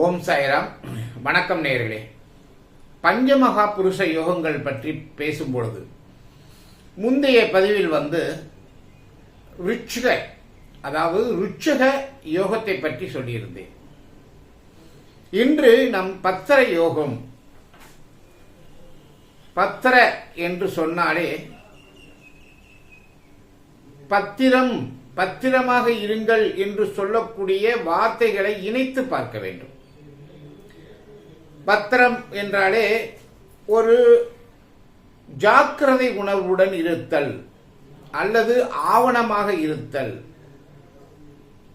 ஓம் சாய்ராம். வணக்கம் நேயர்களே. பஞ்சமகா புருஷ யோகங்கள் பற்றி பேசும் பொழுது முந்தைய பதிவில் வந்து ருட்சக அதாவது ருட்சக யோகத்தை பற்றி சொல்லியிருந்தேன். இன்று நம் பத்திர யோகம் பத்திர என்று சொன்னாலே பத்திரம் பத்திரமாக இருங்கள் என்று சொல்லக்கூடிய வார்த்தைகளை இணைத்து பார்க்க வேண்டும். பத்திரம் என்றாலே ஒரு ஜாக்கிரதை உணர்வுடன் இருத்தல் அல்லது ஆவணமாக இருத்தல்.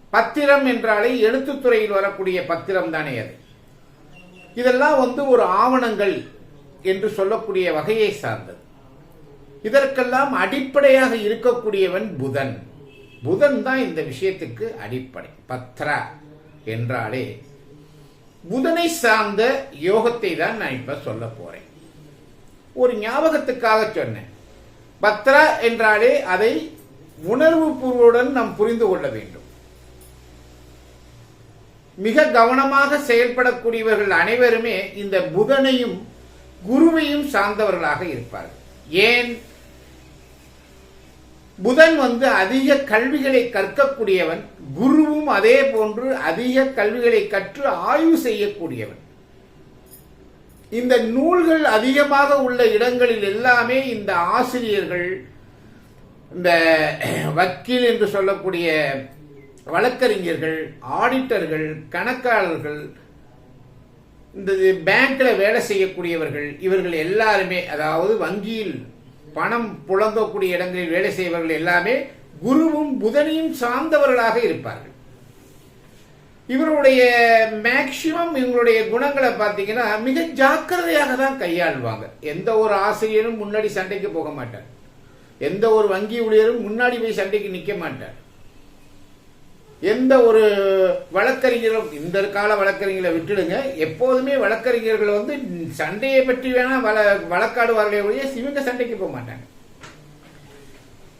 பத்திரம் என்றாலே எழுத்துத்துறையில் வரக்கூடிய பத்திரம் தானே அது. இதெல்லாம் வந்து ஒரு ஆவணங்கள் என்று சொல்லக்கூடிய வகையை சார்ந்தது. இதற்கெல்லாம் அடிப்படையாக இருக்கக்கூடியவன் புதன். புதன் தான் இந்த விஷயத்துக்கு அடிப்படை. பத்ரா என்றாலே புதனை சார்ந்த யோகத்தை தான் நான் இப்ப சொல்ல போறேன். ஒரு ஞாபகத்துக்காக சொன்னேன். பத்ரா என்றாலே அதை உணர்வு பூர்வுடன் நாம் புரிந்து கொள்ள வேண்டும். மிக கவனமாக செயல்படக்கூடியவர்கள் அனைவருமே இந்த புதனையும் குருவையும் சார்ந்தவர்களாக இருப்பார்கள். ஏன்? புதன் வந்து அதிக கல்விகளை கற்கக்கூடியவன் குருவும் அதே போன்று அதிக கல்விகளை கற்று ஆய்வு செய்யக்கூடியவன். இந்த நூல்கள் அதிகமாக உள்ள இடங்களில் எல்லாமே இந்த ஆசிரியர்கள் இந்த வக்கீல் என்று சொல்லக்கூடிய வழக்கறிஞர்கள் ஆடிட்டர்கள் கணக்காளர்கள் இந்த பேங்க்ல வேலை செய்யக்கூடியவர்கள் இவர்கள் எல்லாருமே அதாவது வங்கியில் பணம் புழங்கக்கூடிய இடங்களில் வேலை செய்பவர்கள் எல்லாமே குருவும் புதனையும் சார்ந்தவர்களாக இருப்பார்கள். இவருடைய மேக்சிமம் இவங்களுடைய குணங்களை பார்த்தீங்கன்னா மிக ஜாக்கிரதையாக தான் கையாளுவாங்க. எந்த ஒரு ஆசிரியரும் முன்னாடி சண்டைக்கு போக மாட்டார். எந்த ஒரு வங்கி ஊழியரும் முன்னாடி போய் சண்டைக்கு நிற்க மாட்டார். எந்த ஒரு வழக்கறிஞரும் இந்த கால வழக்கறிஞர்களை விட்டுடுங்க. எப்போதுமே வழக்கறிஞர்கள் வந்து சண்டையை பற்றி வேணா வழக்காடுவார்களே ஒழிய சிவங்க சண்டைக்கு போக மாட்டாங்க.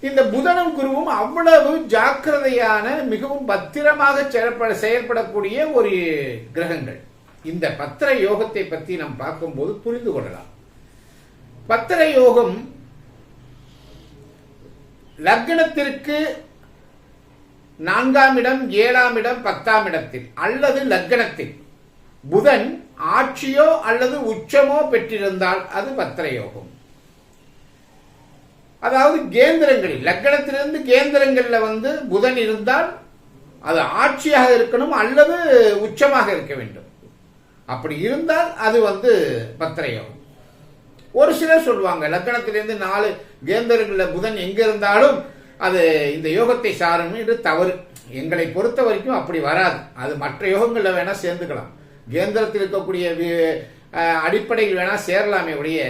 இந்த புதனும் குருவும் அவ்வளவு ஜாக்கிரதையான மிகவும் பத்திரமாக செயல்படக்கூடிய ஒரு கிரகங்கள். இந்த பத்திர யோகத்தை பற்றி நாம் பார்க்கும்போது புரிந்து கொள்ளலாம். பத்திர யோகம் லக்னத்திற்கு நான்காம் இடம் ஏழாம் இடம் பத்தாம் இடத்தில் அல்லது லக்னத்தில். புதன் ஆட்சியோ அல்லது உச்சமோ பெற்றிருந்தால் அது பத்திர யோகம். அதாவது கேந்திரங்களில் லக்னத்திலிருந்து கேந்திரங்களில் வந்து புதன் இருந்தால் அது ஆட்சியாக இருக்கணும் அல்லது உச்சமாக இருக்க வேண்டும். அப்படி இருந்தால் அது வந்து பத்திரயோகம். ஒரு சிலர் சொல்லுவாங்க லக்னத்திலிருந்து நாலு கேந்திரங்களில் புதன் எங்க இருந்தாலும் அது இந்த யோகத்தை சாரும் என்று தவறு. எங்களை பொறுத்த வரைக்கும் அப்படி வராது. அது மற்ற யோகங்களில் வேணா சேர்ந்துக்கலாம். கேந்திரத்தில் இருக்கக்கூடிய அடிப்படையில் வேணா சேரலாமே உடைய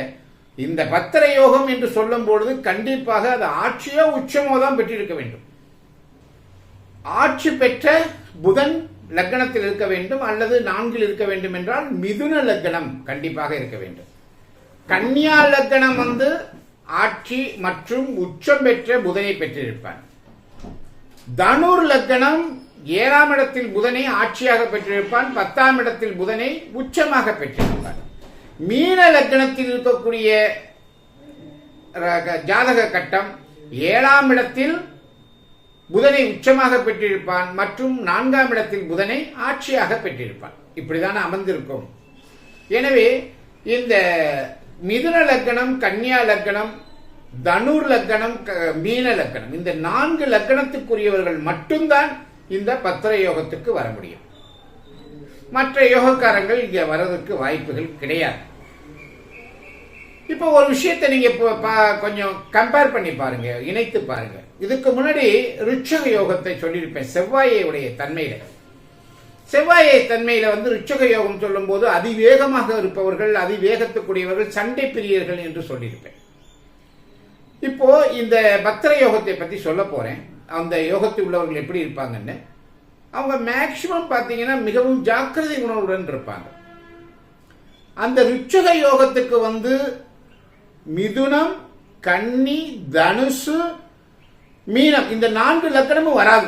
இந்த பத்திர யோகம் என்று சொல்லும் பொழுது கண்டிப்பாக அது ஆட்சியோ உச்சமோ தான் பெற்றிருக்க வேண்டும். ஆட்சி பெற்ற புதன் லக்னத்தில் இருக்க வேண்டும் அல்லது நான்கில் இருக்க வேண்டும் என்றால் மிதுன லக்னம் கண்டிப்பாக இருக்க வேண்டும். கன்னியா லக்னம் வந்து ஆட்சி மற்றும் உச்சம் பெற்ற புதனை பெற்றிருப்பான். தனுர் லக்னம் ஏழாம் இடத்தில் புதனை ஆட்சியாக பெற்றிருப்பான் பத்தாம் இடத்தில் புதனை உச்சமாக பெற்றிருப்பான். மீன லக்னத்தில் இருக்கக்கூடிய ஜாதக கட்டம் ஏழாம் இடத்தில் புதனை உச்சமாக பெற்றிருப்பான் மற்றும் நான்காம் இடத்தில் புதனை ஆட்சியாக பெற்றிருப்பான். இப்படிதான் அமர்ந்திருக்கும். எனவே இந்த மிதுன லக்கணம் கன்னியா லக்கணம் தனுர் லக்கணம் மீன லக்கணம் இந்த நான்கு லக்கணத்துக்குரியவர்கள் மட்டும்தான் இந்த பத்திர யோகத்துக்கு வர முடியும். மற்ற யோகக்காரங்கள் இங்க வர்றதுக்கு வாய்ப்புகள் கிடையாது. இப்போ ஒரு விஷயத்தை நீங்க கொஞ்சம் கம்பேர் பண்ணி பாருங்க இணைத்து பாருங்க. இதுக்கு முன்னாடி ருச்சக யோகத்தை சொல்லியிருப்பேன் செவ்வாயுடைய தன்மையில. செவ்வாயை தன்மையில வந்து ருச்சக யோகம் சொல்லும் போது அதிவேகமாக இருப்பவர்கள் அதிவேகத்துக்குரியவர்கள் சண்டை பிரியர்கள் என்று சொல்லியிருப்பேன். இப்போ இந்த பத்திர யோகத்தை பத்தி சொல்ல போறேன். அந்த யோகத்தில் உள்ளவர்கள் எப்படி இருப்பாங்கன்னு அவங்க மேக்சிமம் பார்த்தீங்கன்னா மிகவும் ஜாக்கிரதை உணர்வுடன் இருப்பாங்க. அந்த ருச்சக யோகத்துக்கு வந்து மிதுனம் கன்னி தனுசு மீனம் இந்த நான்கு லக்கணமும் வராது.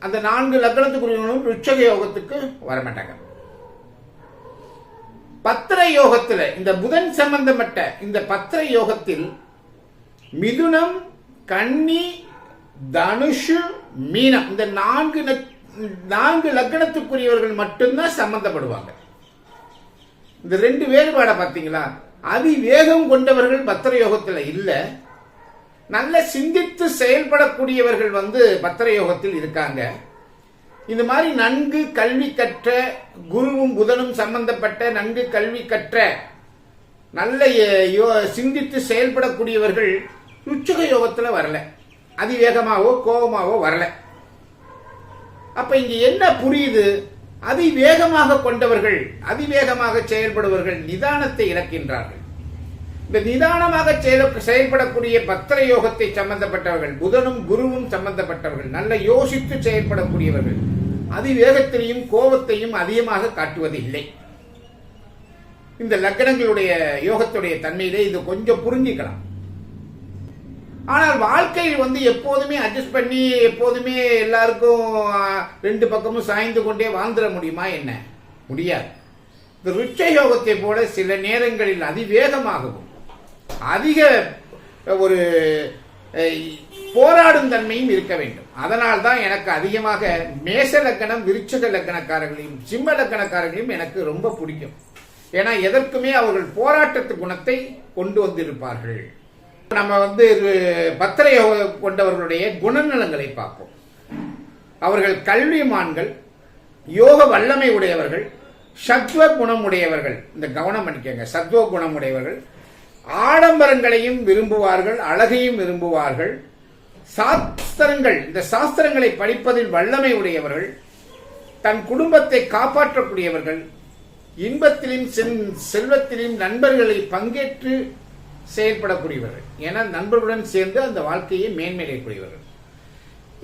அந்த நான்கு லக்கணத்துக்குரியவங்களும் ருச்சக யோகத்துக்கு வரமாட்டாங்க. பத்திர யோகத்துல இந்த புதன் சம்பந்தப்பட்ட இந்த பத்திர யோகத்தில் மிதுனம் கன்னி தனுஷு மீனம் இந்த நான்கு நான்கு லக்னத்துக்குரியவர்கள் மட்டும்தான் சம்பந்தப்படுவாங்க. இந்த ரெண்டு வேறுபாடை பார்த்தீங்களா? அதிவேகம் கொண்டவர்கள் பத்திர யோகத்தில் இல்லை. நல்ல சிந்தித்து செயல்படக்கூடியவர்கள் வந்து பத்திர யோகத்தில் இருக்காங்க. இந்த மாதிரி நன்கு கல்வி கற்ற குருவும் புதனும் சம்பந்தப்பட்ட நன்கு கல்வி கற்ற நல்ல யோ- சிந்தித்து செயல்படக்கூடியவர்கள் உச்சக யோகத்தில் வரல. அதிவேகமாகவோ கோபமாகவோ வரலை. அப்ப இங்க என்ன புரியுது? அதிவேகமாக கொண்டவர்கள் அதிவேகமாக செயல்படுவர்கள் நிதானத்தை இழக்கின்றார்கள். இந்த நிதானமாக செயல்படக்கூடிய பத்திர யோகத்தை சம்பந்தப்பட்டவர்கள் புதனும் குருவும் சம்பந்தப்பட்டவர்கள் நல்ல யோசித்து செயல்படக்கூடியவர்கள் அதிவேகத்திலையும் கோபத்தையும் அதிகமாக காட்டுவது இல்லை. இந்த லக்னங்களுடைய யோகத்துடைய தன்மையிலே இது கொஞ்சம் புரிஞ்சிக்கலாம். ஆனால் வாழ்க்கையில் வந்து எப்போதுமே அட்ஜஸ்ட் பண்ணி எப்போதுமே எல்லாருக்கும் ரெண்டு பக்கமும் சாய்ந்து கொண்டே வாழ்ந்துட முடியுமா என்ன? முடியாது. இந்த ருச்ச யோகத்தை போல சில நேரங்களில் அதிவேகமாகவும் அதிக ஒரு போராடும் தன்மையும் இருக்க வேண்டும். அதனால் தான் எனக்கு அதிகமாக மேச லக்கணம் விருச்சக லக்கணக்காரர்களையும் சிம்ம லக்கணக்காரர்களையும் எனக்கு ரொம்ப பிடிக்கும். ஏன்னா எதற்குமே அவர்கள் போராட்டத்து குணத்தை கொண்டு வந்திருப்பார்கள். நம்ம வந்து பத்திரை யோகம் கொண்டவர்களுடைய குணநலங்களை பார்ப்போம். அவர்கள் கல்விமான்கள் யோக வல்லமை உடையவர்கள் சத்வ குணம் உடையவர்கள். இந்த கவனம் பண்ணிக்கங்க. சத்வ குணம் உடையவர்கள். ஆடம்பரங்களையும் விரும்புவார்கள் அழகையும் விரும்புவார்கள். சாஸ்திரங்கள் இந்த சாஸ்திரங்களை படிப்பதில் வல்லமை உடையவர்கள். தன் குடும்பத்தை காப்பாற்றக்கூடியவர்கள். இன்பத்திலும் சென்- செல்வத்திலும் நண்பர்களை பங்கேற்று செயல்படக்கூடியவர்கள். ஏன்னா நண்பர்களுடன் சேர்ந்து அந்த வாழ்க்கையை மேன்மையடையக்கூடியவர்கள்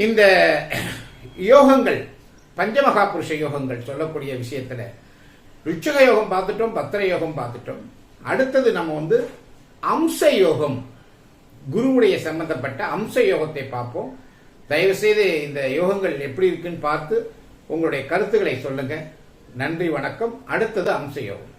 இந்த யோகங்கள் பஞ்சமகா புருஷ யோகங்கள் சொல்லக்கூடிய விஷயத்தில் ருச்சக யோகம் பார்த்துட்டோம் பத்திர யோகம் பார்த்துட்டோம். அடுத்தது நம்ம வந்து அம்ச யோகம் குருவுடைய சம்பந்தப்பட்ட அம்ச யோகத்தை பார்ப்போம். தயவு செய்து இந்த யோகங்கள் எப்படி இருக்குன்னு பார்த்து உங்களுடைய கருத்துக்களை சொல்லுங்க. நன்றி வணக்கம். அடுத்தது அம்ச யோகம்.